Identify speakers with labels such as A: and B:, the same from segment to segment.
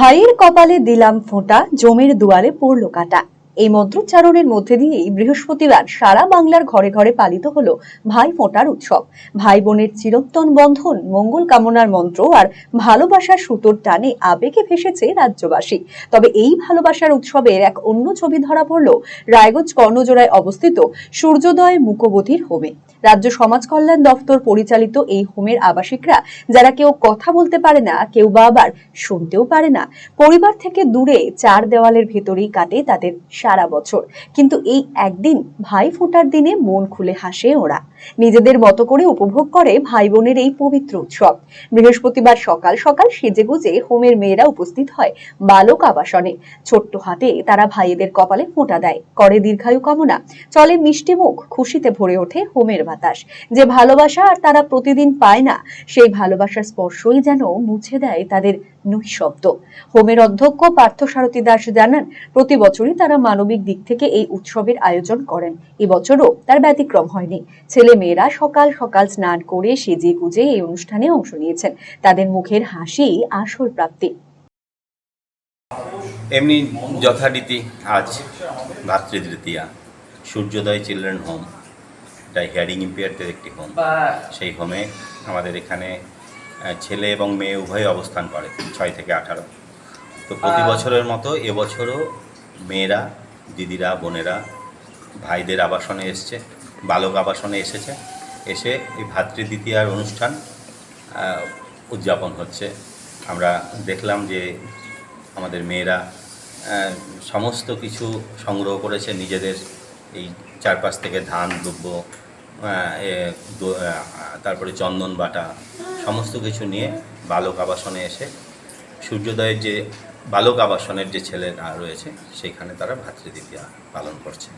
A: ভাইয়ের কপালে দিলাম ফোঁটা জমির দুয়ারে পড়ল কাটা। এই মন্ত্রোচ্চারণের মধ্যে দিয়েই বৃহস্পতিবার সারা বাংলার ঘরে ঘরে পালিত হলো ভাই ফোঁটার উৎসব। ভাই বোনের চিরন্তন বন্ধন, মঙ্গল কামনার মন্ত্র আর ভালোবাসার সুতোর টানে আবেগে ভেসেছে রাজ্যবাসী। তবে এই ভালোবাসার উৎসবের এক অন্য ছবি ধরা পড়ল রায়গঞ্জ কর্ণজোড়ায় অবস্থিত সূর্যোদয় মুখবধির হোমে। রাজ্য সমাজ কল্যাণ দফতর পরিচালিত এই হোমের আবাসিকরা, যারা কেউ কথা বলতে পারে না, কেউ বা আবার শুনতেও পারে না, পরিবার থেকে দূরে চার দেওয়ালের ভেতরেই কাটে তাদের সারা বছর। কিন্তু এই একদিন ভাই ফোঁটার দিনে মন খুলে হাসে ওরা। নিজেদের মতো করে উপভোগ করে ভাই বোনের এই পবিত্র উৎসব। বৃহস্পতিবার সকাল সকাল সেজে গুজে হোমের মেয়েরা উপস্থিত হয় বালক আবাসনে। ছোট্ট হাতে তারা ভাইয়েদের কপালে ফোঁটা দেয়, করে দীর্ঘায়ু কামনা। চলে মিষ্টি মুখ, খুশিতে ভরে ওঠে হোমের বাতাস। যে ভালোবাসা আর তারা প্রতিদিন পায় না, সেই ভালোবাসার স্পর্শই যেন মুছে দেয় তাদের নৈশব্দ হোমের অধ্যক্ষ পার্থসারথী দাস জানান প্রতি বছরই তারা মানবিক দিক থেকে এই উৎসবের আয়োজন করেন। এবছরও তার ব্যতিক্রম হয়নি। ছেলে মেয়েরা সকাল সকাল স্নান করে সেজে গুজে এই অনুষ্ঠানে অংশ নিয়েছেন। তাদের মুখের হাসি আসল প্রাপ্তি।
B: এমনি যথারীতি আজ ভাতৃতৃতীয়া সূর্যোদয় চিলড্রেন হোম এটা হিয়ারিং ইম্পেয়ারদের একটি হোম। সেই হোমে আমাদের এখানে ছেলে এবং মেয়ে উভয় অবস্থান করে ছয় থেকে আঠারো। তো প্রতি বছরের মতো এবছরও মেয়েরা দিদিরা বোনেরা ভাইদের আবাসনে এসছে বালক আবাসনে এসেছে। এসে এই ভাতৃদ্বিতীয়ার অনুষ্ঠান উদযাপন হচ্ছে। আমরা দেখলাম যে আমাদের মেয়েরা সমস্ত কিছু সংগ্রহ করেছে নিজেদের এই চারপাশ থেকে ধান দ্রব্য তারপরে চন্দন বাটা, সমস্ত কিছু নিয়ে বালক আবাসনে এসে সূর্যোদয়ের যে, বালক আবাসনের যে ছেলেরা রয়েছে, সেখানে তারা ভাতৃদ্বিতীয়া পালন করছে।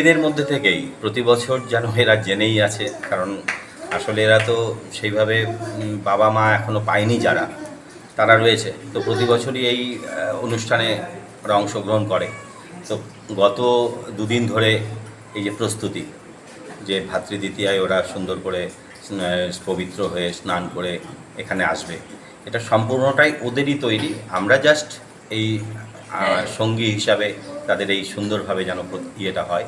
B: এদের মধ্যে থেকেই প্রতি বছর যেন এরা জেনেই আছে, কারণ আসলে এরা তো সেইভাবে বাবা মা এখনও পায়নি যারা, তারা রয়েছে। তো প্রতি বছরই এই অনুষ্ঠানে ওরা অংশগ্রহণ করে। তো গত দুদিন ধরে এই যে প্রস্তুতি যে ভাতৃদ্বিতীয়ায় ওরা সুন্দর করে পবিত্র হয়ে স্নান করে এখানে আসবে। এটা সম্পূর্ণটাই ওদেরই তৈরি। আমরা জাস্ট এই সঙ্গী হিসাবে তাদের এই সুন্দরভাবে যেন ইয়েটা হয়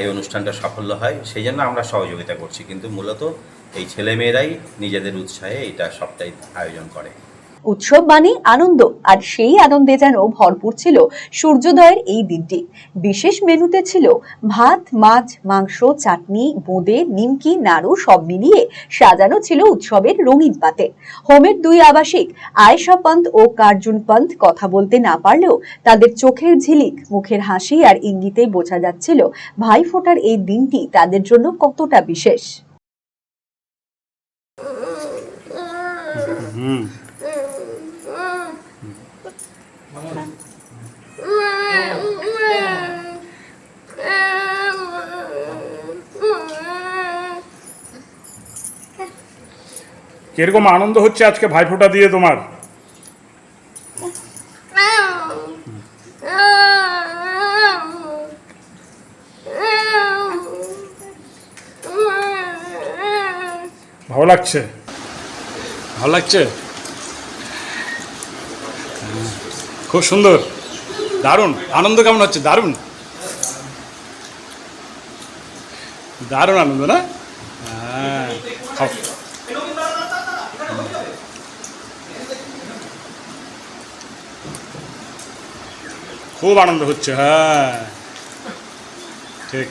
B: এই অনুষ্ঠানটা সাফল্য হয় সেই জন্য আমরা সহযোগিতা করছি। কিন্তু মূলত এই ছেলেমেয়েরাই নিজেদের উৎসাহে এটা সবটাই আয়োজন করে।
A: উৎসব মানে আনন্দ, আর সেই আনন্দে যেন ভরপুর ছিল সূর্যোদয়ের এই দিনটি। বিশেষ মেনুতে ছিল ভাত, মাছ, মাংস, চাটনি, বোঁদে, নিমকি, নাড়ু সব মিলিয়ে সাজানো ছিল উৎসবের রঙিন পাতে। হোমের দুই আবাসিক আয়েশা পন্ত ও কার্জুন পন্ত কথা বলতে না পারলেও তাদের চোখের ঝিলিক, মুখের হাসি আর ইঙ্গিতে বোঝা যাচ্ছিল ভাই ফোটার এই দিনটি তাদের জন্য কতটা বিশেষ।
C: কীরকম আনন্দ হচ্ছে আজকে ভাইফোঁটা দিয়ে তোমার? ভালো লাগছে? ভালো লাগছে? খুব সুন্দর। দারুণ। আনন্দ কেমন হচ্ছে? দারুণ। দারুণ আনন্দ, না? হ্যাঁ। খুব আনন্দ হচ্ছে হ্যাঁ। ঠিক।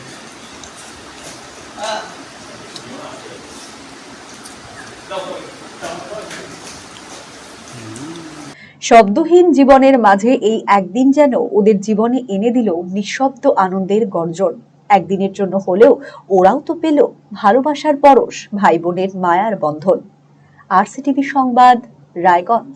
A: শব্দহীন জীবনের মাঝে এই একদিন যেন ওদের জীবনে এনে দিল নিঃশব্দ আনন্দের গর্জন। একদিনের জন্য হলেও ওরাও তো পেল ভালোবাসার পরশ ভাই বোনের মায়ার বন্ধন। আরসিটিভি সংবাদ, রায়গঞ্জ।